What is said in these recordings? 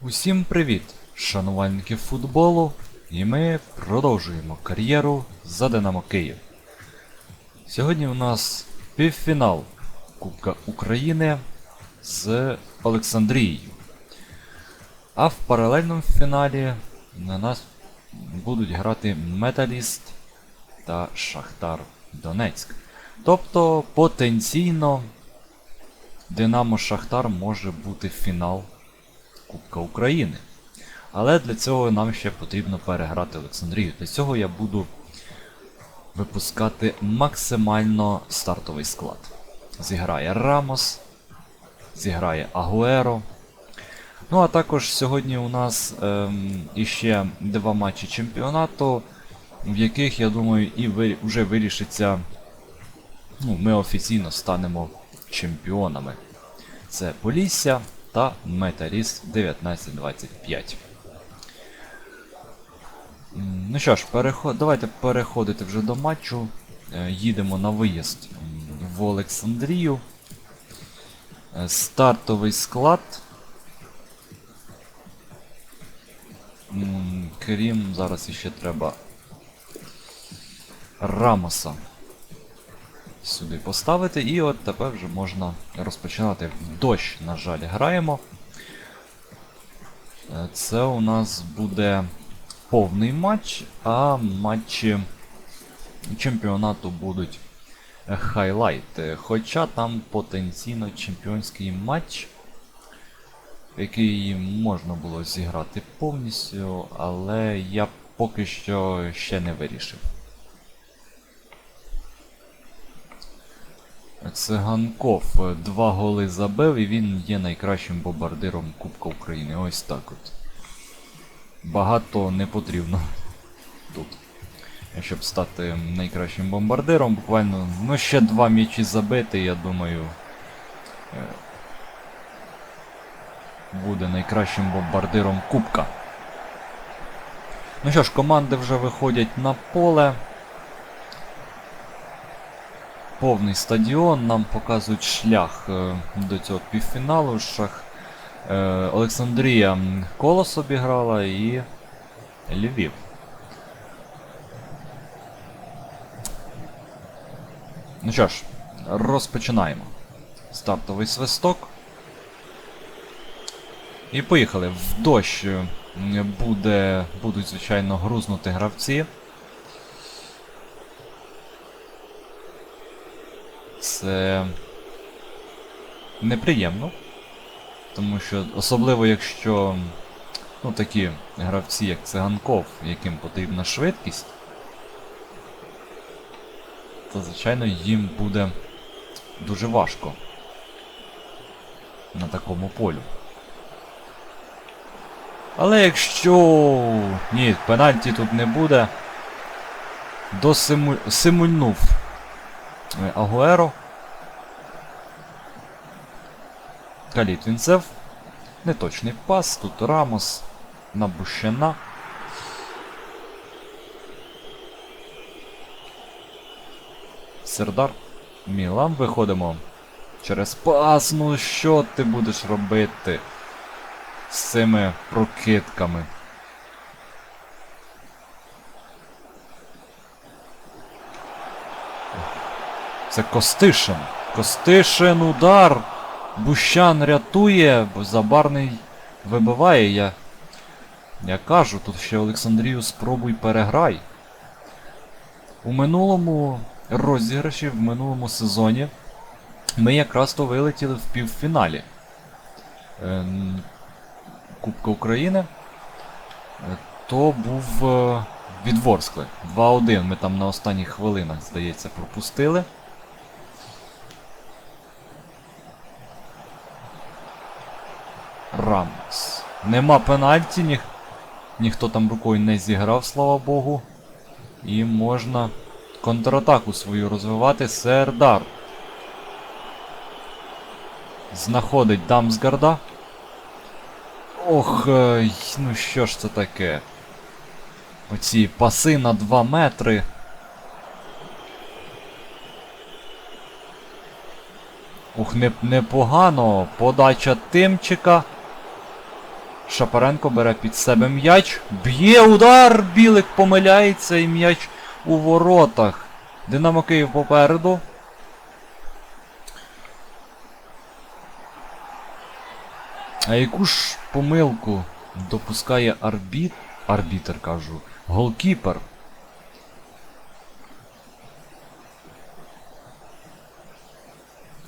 Усім привіт, шанувальники футболу, і ми продовжуємо кар'єру за Динамо Київ. Сьогодні у нас півфінал Кубка України з Олександрією. А в паралельному фіналі на нас будуть грати Металіст та Шахтар Донецьк. Тобто потенційно Динамо Шахтар може бути фінал Кубка України. Але для цього нам ще потрібно переграти Олександрію. Для цього я буду випускати максимально стартовий склад. Зіграє Рамос, зіграє Агуеро. Ну а також сьогодні у нас ем, іще два матчі чемпіонату, в яких, я думаю, і вже вирішиться. Ну, ми офіційно станемо чемпіонами. Це Полісся та Металіст 1925. Ну що ж, переход... давайте переходити вже до матчу. Е, Їдемо на виїзд в Олександрію. Е, Стартовий склад. Крім, зараз іще треба Рамоса сюди поставити. І от тепер вже можна розпочинати. В дощ, на жаль, граємо. Е, Це у нас буде повний матч, а матчі чемпіонату будуть хайлайти. Хоча там потенційно чемпіонський матч, який можна було зіграти повністю, але я поки що ще не вирішив. Циганков е, два голи забив і він є найкращим бомбардиром Кубка України. Ось так от. Багато не потрібно тут. Щоб стати найкращим бомбардиром, буквально ну ще два м'ячі забити, я думаю. е, Буде найкращим бомбардиром Кубка. Ну що ж, команди вже виходять на поле повний стадіон, нам показують шлях е, до цього півфіналу. Шах... Е, Олександрія Колос обіграла і Львів. Ну що ж, розпочинаємо. Стартовий свисток. І поїхали. В дощ е, буде, будуть, звичайно, грузнути гравці. Це неприємно. Тому що, особливо якщо ну, такі гравці, як Циганков, яким потрібна швидкість, то, звичайно, їм буде дуже важко на такому полю. Але якщо... Ні, пенальті тут не буде. Досимуль... симульнув Е, Агуеро. Калітвінцев. Неточний пас. Тут Рамос на Бущина. Сердар. Мілан виходимо. Через пас. Ну що ти будеш робити з цими прокидками? Це Костишин. Костишин удар. Бущан рятує, Забарний вибиває. Я я кажу, тут ще Олександрію спробуй переграй. У минулому розіграші, в минулому сезоні ми якраз то вилетіли в півфіналі е, Кубка України. Е, То був е, від Ворскли. 2-1. Ми там на останніх хвилинах, здається, пропустили. Рамос. Нема пенальті, ніх... ніхто там рукою не зіграв, слава Богу. І можна контратаку свою розвивати. Сердар. Знаходить Дамсгарда. Ох, е, ну що ж це таке? Оці паси на 2 метри. Ух, не, непогано. Подача Тимчика. Шапаренко бере під себе м'яч. Б'є удар! Білик помиляється і м'яч у воротах. Динамо Київ попереду. А яку ж помилку допускає арбіт... арбітер, кажу, голкіпер?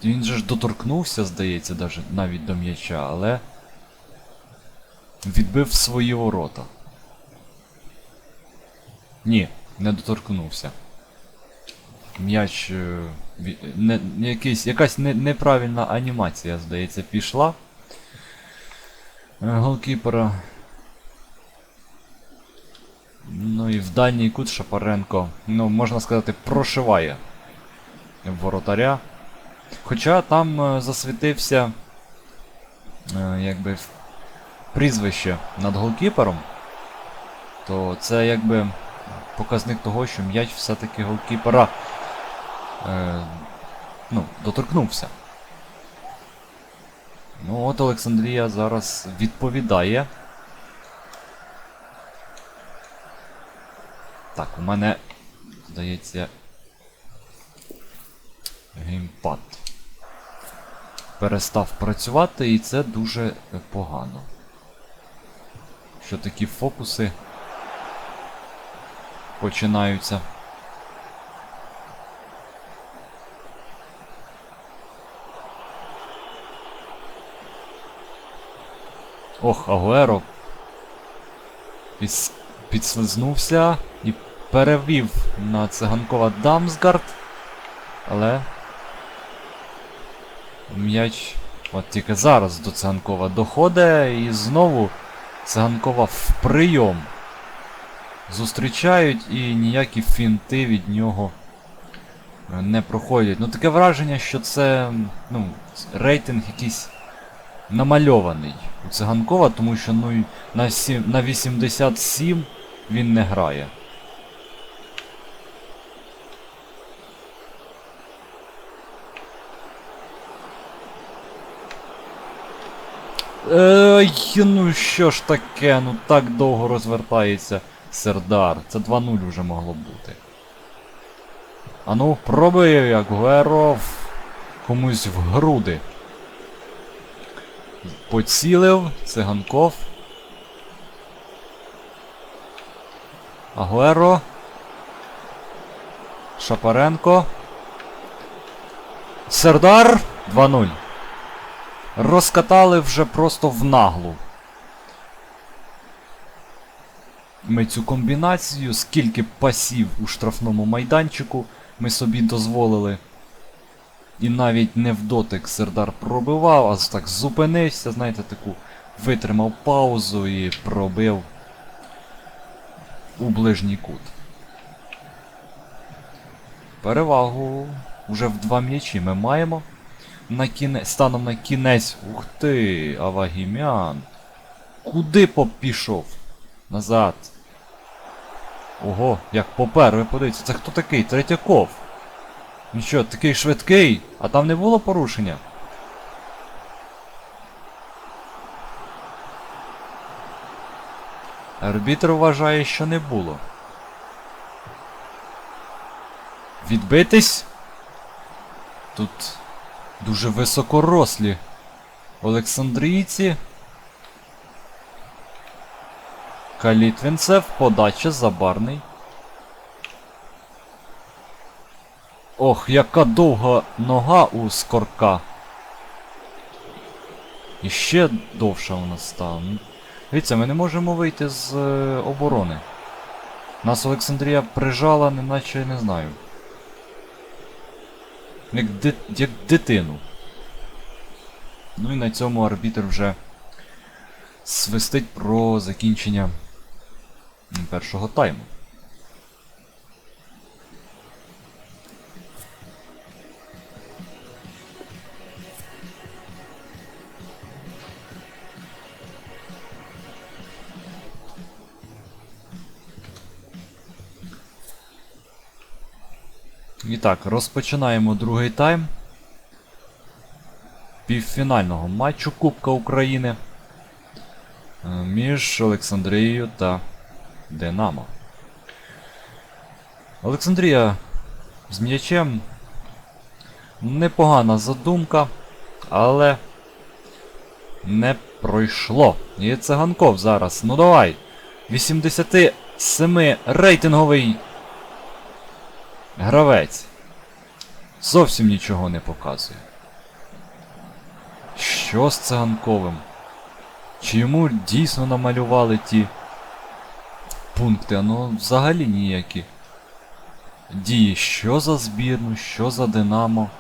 Він же ж доторкнувся, здається, навіть до м'яча, але відбив свої ворота. Ні, не доторкнувся. М'яч. е, Не, якийсь, якась не, неправильна анімація, здається, пішла. Е, Голкіпера. Ну і в дальній кут Шапаренко, ну, можна сказати, прошиває воротаря. Хоча там е, засвітився якби прізвище над голкіпером, то це якби показник того, що м'яч все-таки голкіпера е, ну, доторкнувся. Ну от Олександрія зараз відповідає. Так, у мене, здається, геймпад перестав працювати, і це дуже погано. Що такі фокуси починаються. Ох, Агуеро піс- підслизнувся і перевів на циганкова Дамсгард, але м'яч от тільки зараз до циганкова доходить і знову циганкова в прийом. Зустрічають і ніякі фінти від нього е, не проходять. Ну таке враження, що це ну, рейтинг якийсь намальований у циганкова, тому що ну, на, 7, на 87 він не грає. Ей, ну що ж таке, ну так довго розвертається Сердар. Це 2-0 вже могло бути. А ну, пробує як Гуеров комусь в груди. Поцілив, циганков. Агуеро. Шапаренко. Сердар 2-0. Розкатали вже просто в наглу. Ми цю комбінацію, скільки пасів у штрафному майданчику ми собі дозволили. І навіть не в дотик Сердар пробивав, а так зупинився, знаєте, таку витримав паузу і пробив у ближній кут. Перевагу вже в два м'ячі ми маємо. На кінець, станом на кінець. Ух ти, Авагімян. Куди поп пішов? Назад. Ого, як попер, ви подивіться, це хто такий? Третьяков. Він що, такий швидкий? А там не було порушення? Арбітр вважає, що не було. Відбитись? Тут дуже високорослі Олександрійці. Калітвінцев, подача забарний. Ох, яка довга нога у скорка. І ще довша у нас стала. Дивіться, ми не можемо вийти з е, оборони. Нас Олександрія прижала, неначе не знаю. Як, ди... як дитину. Ну і на цьому арбітр вже свистить про закінчення першого тайму. І так, розпочинаємо другий тайм. Півфінального матчу Кубка України. Е, між Олександрією та Динамо. Олександрія з м'ячем. Непогана задумка, але не пройшло. І циганков зараз. Ну давай. 87 рейтинговий гравець. Зовсім нічого не показує. Що з циганковим? Чи йому дійсно намалювали ті пункти? А Ну, взагалі ніякі. Дії, що за збірну, що за Динамо.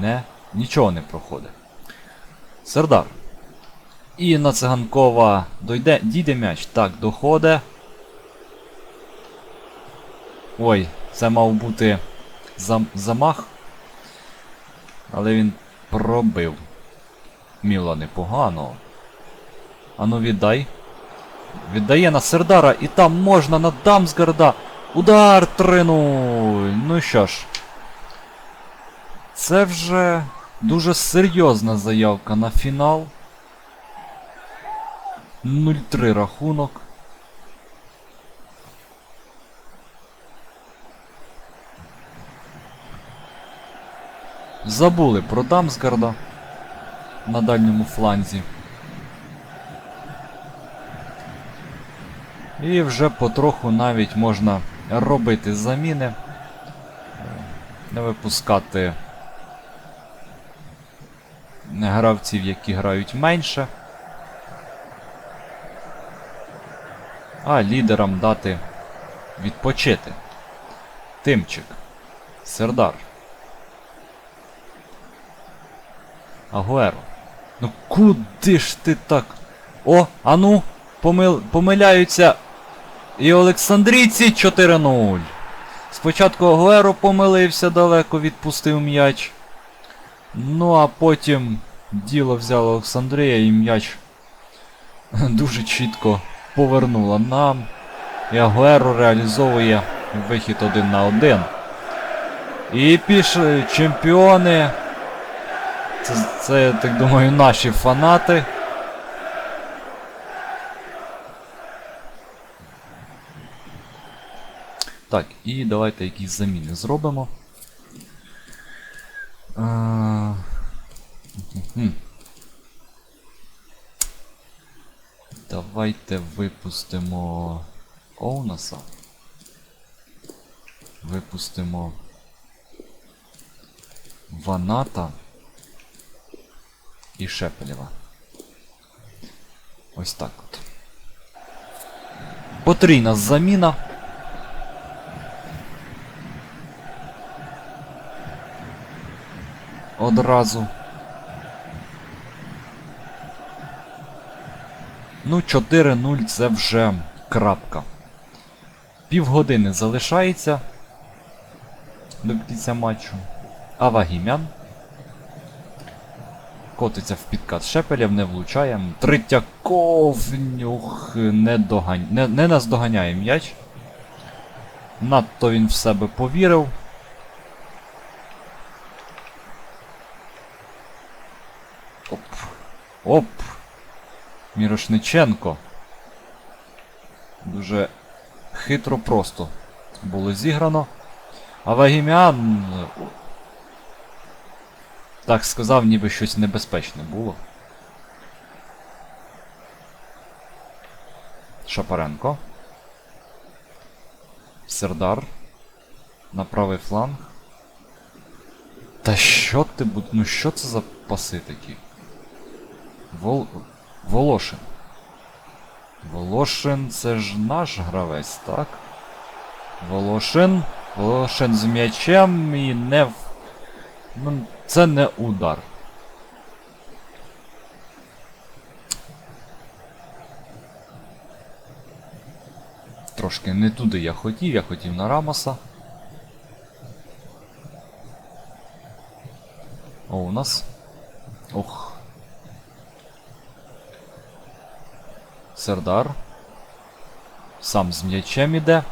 Не, нічого не проходить. Сердар. І на циганкова дойде, дійде м'яч. Так, доходить. Ой, це мав бути зам, замах. Але він пробив. Міло непогано. Ану віддай. Віддає на Сердара і там можна на Дамсгарда. Удар 3-0. Ну що ж. Це вже дуже серйозна заявка на фінал. 0-3 рахунок. Забули про Дамсгарда на дальньому фланзі. І вже потроху навіть можна робити заміни, е, не випускати гравців, які грають менше. А лідерам дати відпочити. Тимчик. Сердар. Агуеро. Ну куди ж ти так? О, ану, помил... помиляються. І Олександрійці 4-0. Спочатку Агуеро помилився далеко, відпустив м'яч. Ну а потім діло взяла Олександрія і м'яч дуже чітко повернула нам. І Агуеро реалізовує вихід один на один. І пішли чемпіони. Це, це, я так думаю, наші фанати. Так, і давайте якісь заміни зробимо. А... Давайте випустимо Оунаса. Випустимо Ваната і Шепелєва. Ось так от. Потрійна заміна. Одразу. Ну, 4-0 це вже крапка. Півгодини залишається до кінця матчу. А Вагімян котиться в підкат Шепелєв, не влучає. Третьяков нюх не, догань... не, не наздоганяє м'яч. Надто він в себе повірив. Оп. Оп. Мірошниченко. Дуже хитро просто було зіграно. А Вагімян. Так сказав, ніби щось небезпечне було. Шапаренко. Сердар. На правий фланг. Та що ти буд... Ну що це за паси такі? Вол... Волошин. Волошин це ж наш гравець, так? Волошин. Волошин з м'ячем і не. Ну, це не удар. Трошки не туди я хотів, я хотів на Рамоса. О, у нас. Ох. Сердар. Сам з м'ячем іде.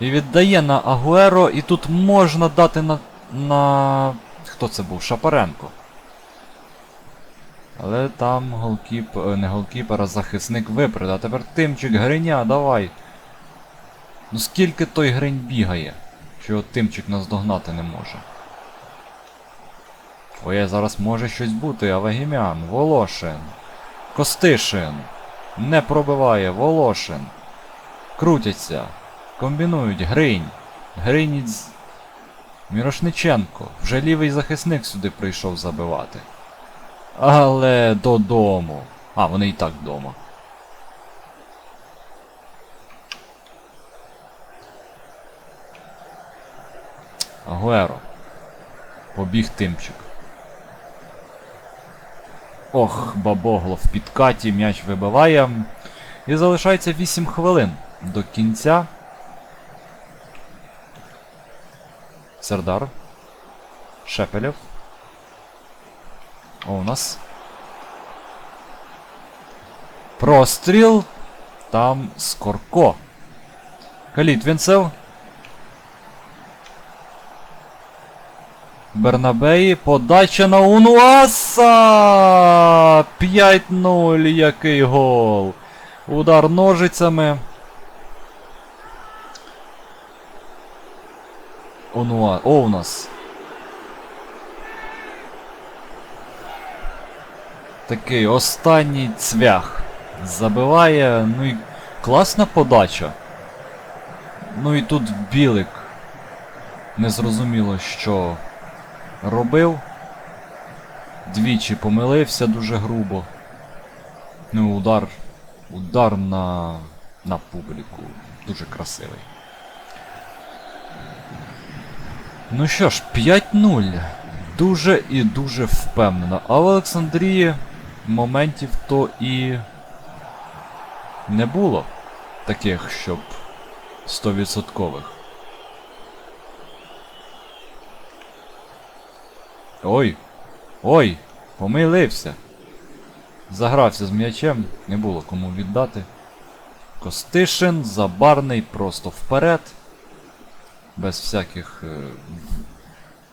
І віддає на Агуеро, і тут можна дати на. на. Хто це був? Шапаренко. Але там голкіп... е, не голкіпер, а захисник виперед. А тепер Тимчик, Гриня, давай. Ну скільки той Гринь бігає, що от Тимчик нас догнати не може. Ой, зараз може щось бути, Авагімян, Волошин. Костишин. Не пробиває, Волошин. Крутяться. Комбінують, Гринь. Гриніць. Мірошниченко. Вже лівий захисник сюди прийшов забивати. Але додому. А, вони і так вдома. Агуеро. Побіг тимчик. Ох, бабогло в підкаті м'яч вибиває. І залишається 8 хвилин до кінця. Сердар. Шепелєв. О, у нас. Простріл. Там Скорко. Калітвінцев. Бернабеї. Подача на Унуаса! 5-0. Який гол. Удар ножицями. Онуа. О, у нас. Такий останній цвях. Забиває. Ну і класна подача. Ну і тут білик. Незрозуміло, що робив. Двічі помилився дуже грубо. Ну, удар. Удар на. на публіку. Дуже красивий. Ну що ж, 5-0. Дуже і дуже впевнено. А в Олександрії моментів то і не було таких, щоб 100%. Ой! Ой! Помилився! Загрався з м'ячем, не було кому віддати. Костишин, забарний, просто вперед. Без всяких е,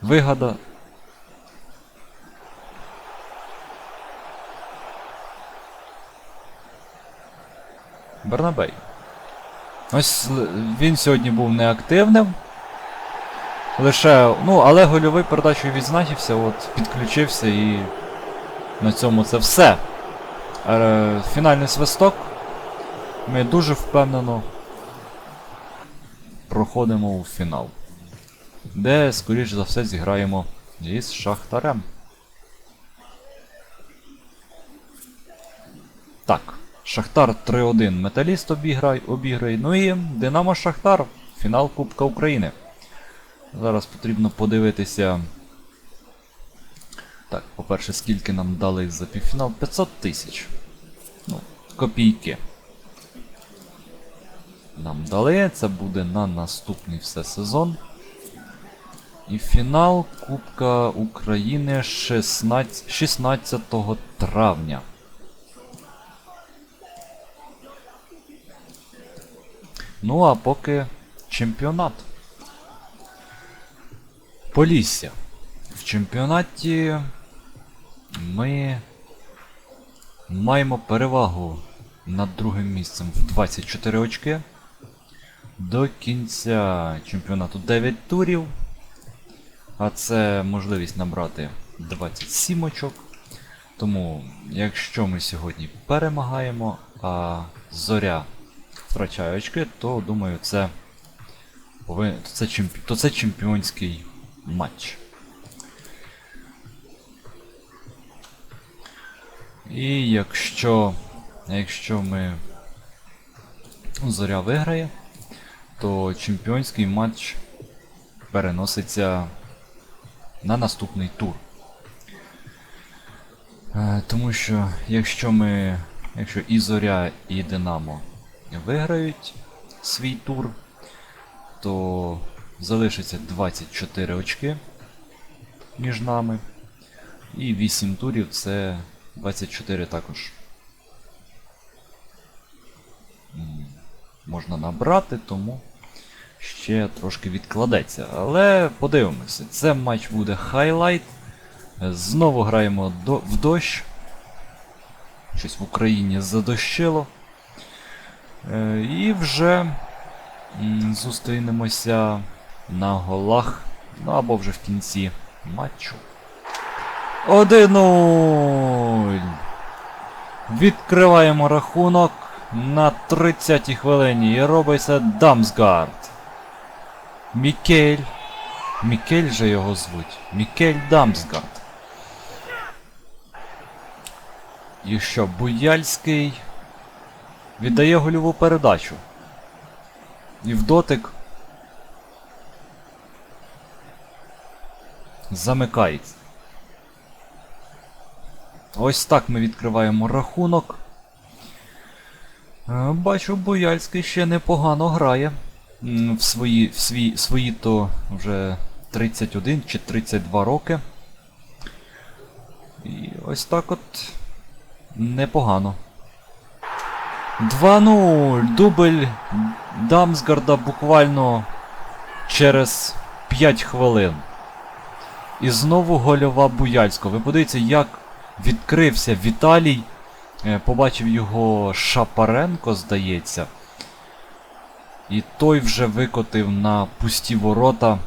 вигада. Бернабей. Ось він сьогодні був неактивним. Лише, ну, але гольовий передачою відзначився, от, підключився і на цьому це все. Е, фінальний свисток. Ми дуже впевнено проходимо у фінал. Де, скоріш за все, зіграємо із Шахтарем. Так, Шахтар 3-1 Металіст обіграє, обіграє. Ну і Динамо Шахтар. Фінал Кубка України. Зараз потрібно подивитися. Так, по-перше, скільки нам дали за півфінал? 500 тисяч. Ну, копійки. Нам дали, це буде на наступний все сезон. І фінал Кубка України 16, 16 травня. Ну а поки чемпіонат. Полісся. В чемпіонаті ми маємо перевагу над другим місцем в 24 очки. До кінця чемпіонату 9 турів. А це можливість набрати 27 очок. Тому, якщо ми сьогодні перемагаємо, а зоря втрачає очки, то думаю, це, це, чемпі... то це чемпіонський матч. І якщо, якщо ми зоря виграє, то чемпіонський матч переноситься на наступний тур. Е, Тому що якщо ми. Якщо і Зоря, і Динамо виграють свій тур, то залишиться 24 очки між нами. І 8 турів це 24 також. Можна набрати, тому ще трошки відкладеться. Але подивимося, це матч буде хайлайт. Знову граємо до, в дощ. щось в Україні задощило. Е, і вже зустрінемося на голах, ну або вже в кінці матчу. 1-0. Відкриваємо рахунок на 30-й хвилині і робиться Дамсгард. Мікель. Мікель же його звуть. Мікель Дамсгард. І що, Буяльський віддає гольову передачу. І в дотик замикається. Ось так ми відкриваємо рахунок. Е, Бачу, Бояльський ще непогано грає. В свої, в свій, свої то вже 31 чи 32 роки. І ось так от непогано. 2-0. Дубль Дамсгарда буквально через 5 хвилин. І знову гольова Буяльського. Ви подивіться, як відкрився Віталій. Е, Побачив його Шапаренко, здається. І той вже викотив на пусті ворота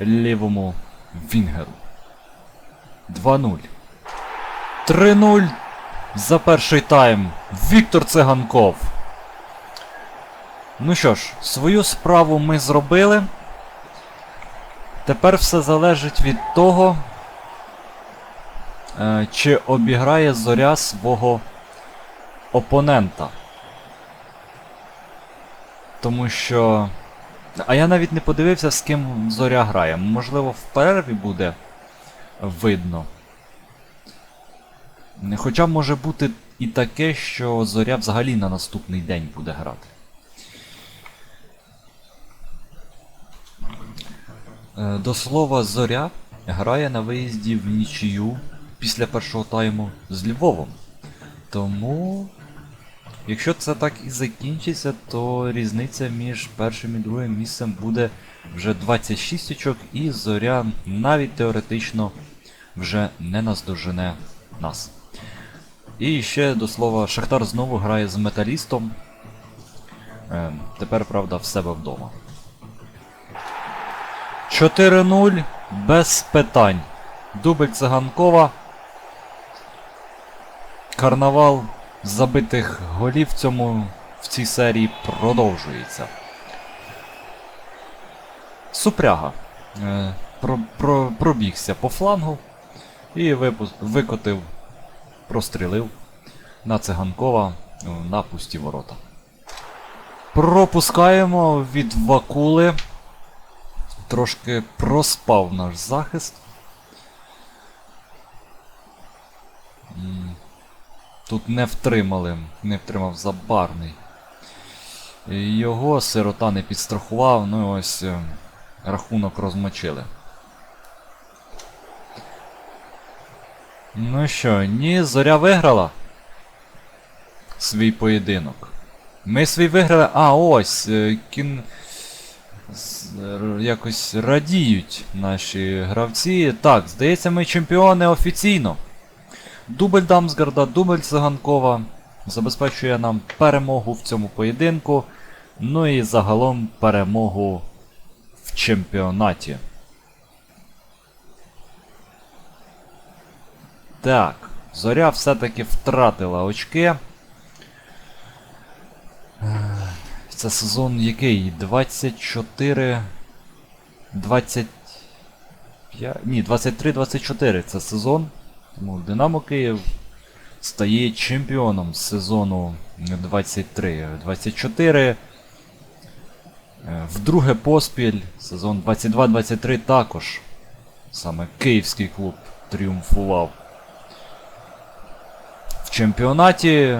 лівому Вінгеру. 2-0. 3-0 за перший тайм. Віктор Циганков. Ну що ж, свою справу ми зробили. Тепер все залежить від того, е, чи обіграє зоря свого опонента. Тому що. А я навіть не подивився, з ким зоря грає. Можливо, в перерві буде видно. Хоча може бути і таке, що зоря взагалі на наступний день буде грати. Е, До слова, зоря грає на виїзді в нічию після першого тайму з Львовом. Тому, якщо це так і закінчиться, то різниця між першим і другим місцем буде вже 26 очок, і зоря навіть теоретично вже не наздожене нас. І ще до слова, Шахтар знову грає з металістом. Е, тепер, правда, в себе вдома. 4-0 без питань. Дубль циганкова. Карнавал забитих голів в цьому в цій серії продовжується. Супряга. Е, про, про, пробігся по флангу і випу, викотив, прострілив на циганкова е, на пусті ворота. Пропускаємо від Вакули. Трошки проспав наш захист. Тут не втримали, не втримав забарний. Його сирота не підстрахував, ну і ось е, рахунок розмочили. Ну що, ні, зоря виграла свій поєдинок. Ми свій виграли. А, ось. е, Кін... Якось радіють наші гравці. Так, здається, ми чемпіони офіційно. Дубль Дамсгарда, дубль Циганкова забезпечує нам перемогу в цьому поєдинку. Ну і загалом перемогу в чемпіонаті. Так, зоря все-таки втратила очки. Це сезон який? 24. 25. Ні, 23-24 це сезон. Тому Динамо Київ стає чемпіоном сезону 23-24. Е, Вдруге поспіль, сезон 22-23 також. Саме київський клуб тріумфував. В чемпіонаті.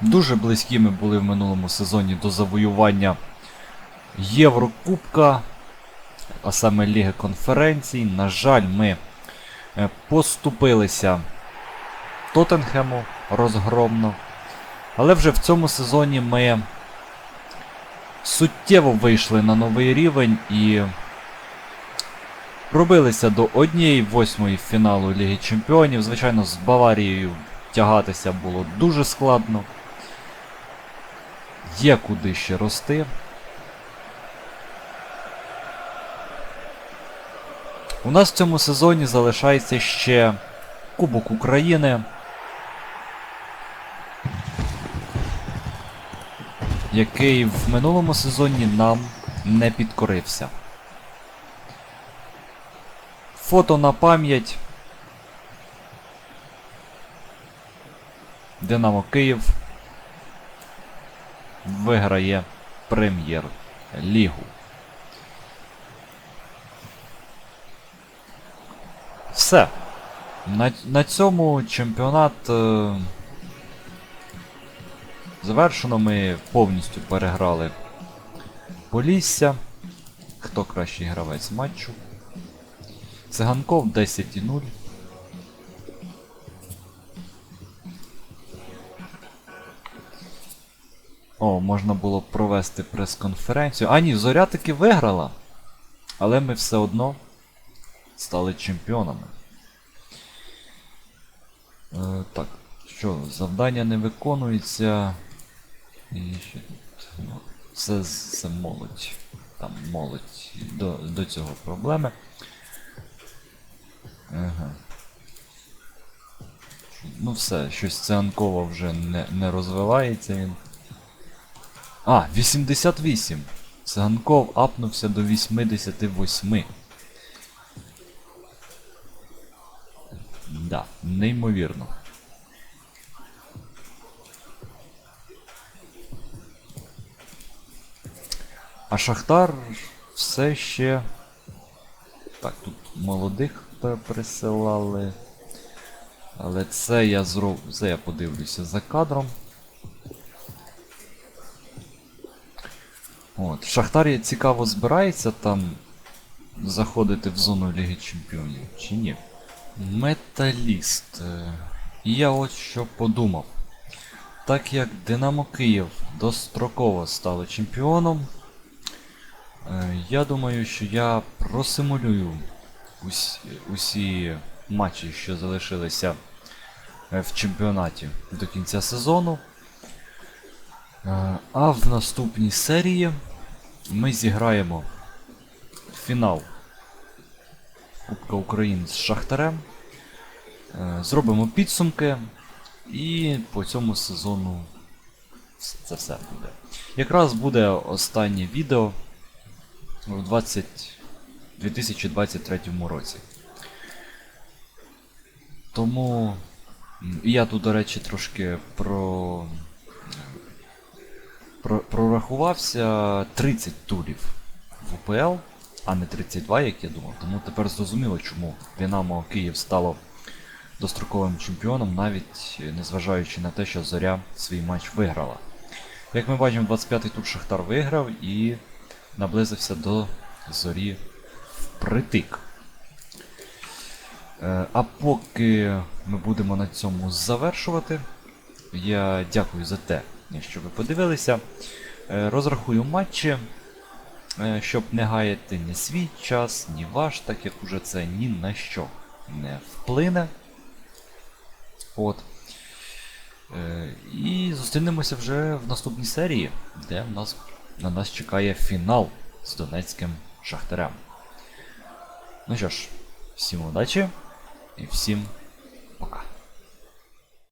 Дуже близькими були в минулому сезоні до завоювання Єврокубка, а саме Ліги конференцій. На жаль, ми е, поступилися Тоттенхему розгромно. Але вже в цьому сезоні ми суттєво вийшли на новий рівень і Пробилися до 1-8 фіналу Ліги Чемпіонів. Звичайно, з Баварією тягатися було дуже складно. Є куди ще рости. У нас в цьому сезоні залишається ще Кубок України. Який в минулому сезоні нам не підкорився. Фото на пам'ять. Динамо Київ виграє прем'єр-лігу. Все. На, на цьому чемпіонат е, завершено. Ми повністю переграли Полісся. Хто кращий гравець матчу? Циганков 10,0. О, можна було провести прес-конференцію. А ні, Зоря таки виграла. Але ми все одно стали чемпіонами. Е, так, що, завдання не виконується. І ще тут. Ну, це, це молодь. Там молодь. До, до цього проблеми. Ага. Ну все, щось цианково вже не, не розвивається він. А, 88. Циганков апнувся до 88. Да, неймовірно. А Шахтар все ще. Так, тут молодих присилали. Але це я зроб... Це я подивлюся за кадром. От. Шахтар цікаво збирається там заходити в зону Ліги Чемпіонів, чи ні? Металіст. Я от що подумав. Так як Динамо Київ достроково стало чемпіоном, е, я думаю, що я просимулюю усі, усі матчі, що залишилися е, в чемпіонаті до кінця сезону. Е, А в наступній серії ми зіграємо фінал Кубка України з Шахтарем. Е, Зробимо підсумки і по цьому сезону це все буде. Якраз буде останнє відео в 20... 2023 році. Тому я тут, до речі, трошки про про- прорахувався 30 турів в УПЛ, а не 32, як я думав. Тому тепер зрозуміло, чому Динамо Київ стало достроковим чемпіоном, навіть незважаючи на те, що Зоря свій матч виграла. Як ми бачимо, 25-й тур Шахтар виграв і наблизився до зорі впритик. Е, А поки ми будемо на цьому завершувати, я дякую за те, що ви подивилися. Е, Розрахую матчі, щоб не гаяти ні свій час, ні ваш, так як уже це ні на що не вплине. От. Е, І зустрінемося вже в наступній серії, де в нас, на нас чекає фінал з Донецьким Шахтарем. Ну що ж, всім удачі і всім пока.